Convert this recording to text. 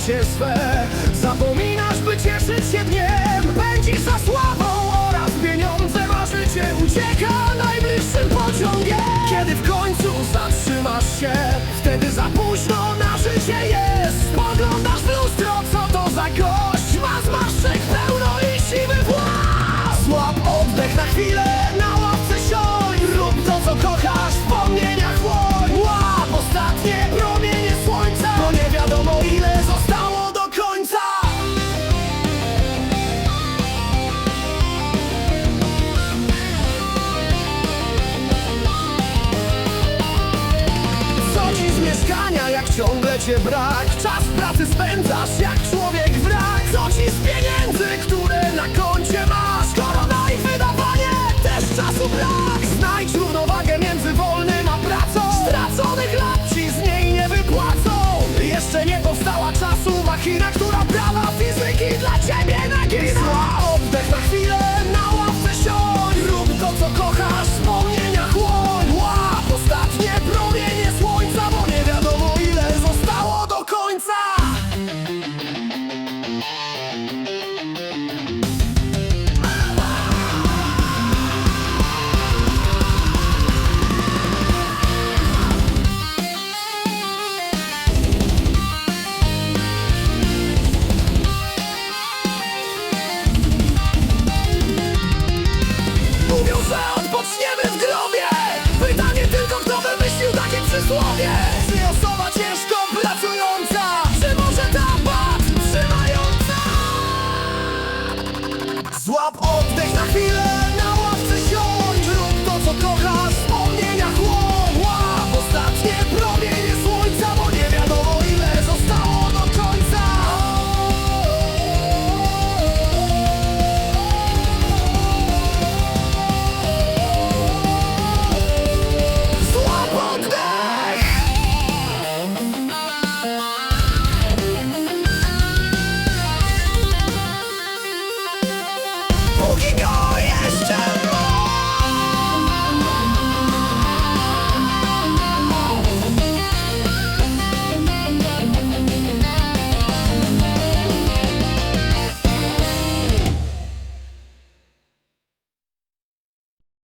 życie swe. Zapominasz, by cieszyć się dniem. Pędzisz za sławą oraz pieniądzem A życie. Ucieka najbliższym pociągiem. Kiedy w końcu zatrzymasz się Wtedy za późno ciągle cię brak? Czas pracy spędzasz jak człowiek wrak Co ci z pieniędzy, które na koncie masz? Skoro na ich wydawanie też czasu brak Znajdź równowagę między wolnym a pracą Straconych lat ci z niej nie wypłacą Jeszcze nie powstała czasu machina, słowie. Czy osoba ciężko pracująca? Czy może tabat trzymająca? Złap oddech na chwilę.